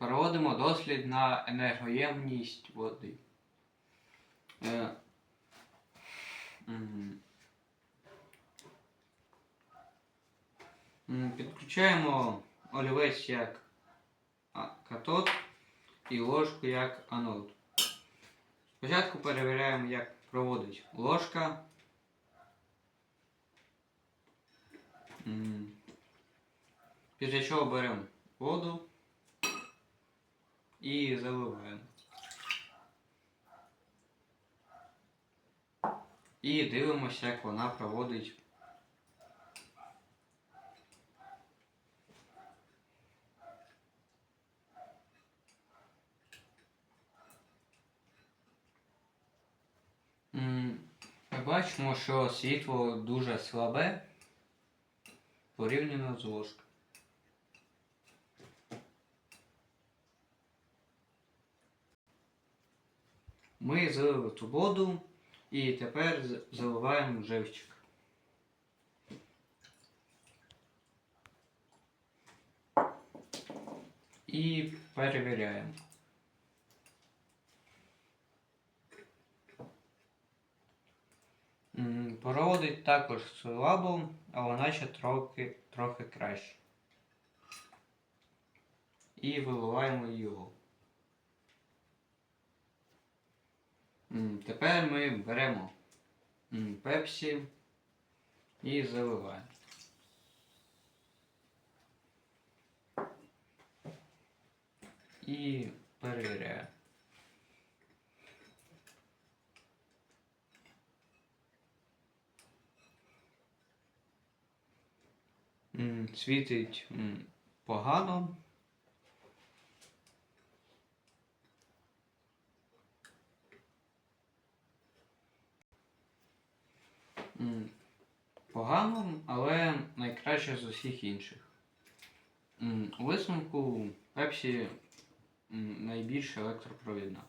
Проводимо дослід на енергоємність води. Е, Підключаємо олівець як катод і ложку як анод. Спочатку перевіряємо, як проводить ложка. Після чого беремо воду і заливаємо. І дивимося, як вона проводить. Ми бачимо, що світло дуже слабе порівняно з ложкою. Ми залили ту воду і тепер заливаємо живчик. І перевіряємо. Проводить також слабо, але наче трохи, трохи краще. І виливаємо його. Тепер ми беремо пепсі і заливаємо. І перевіряємо. Світить погано. Погано, але найкраще з усіх інших. У висновку Пепсі найбільш електропровідна.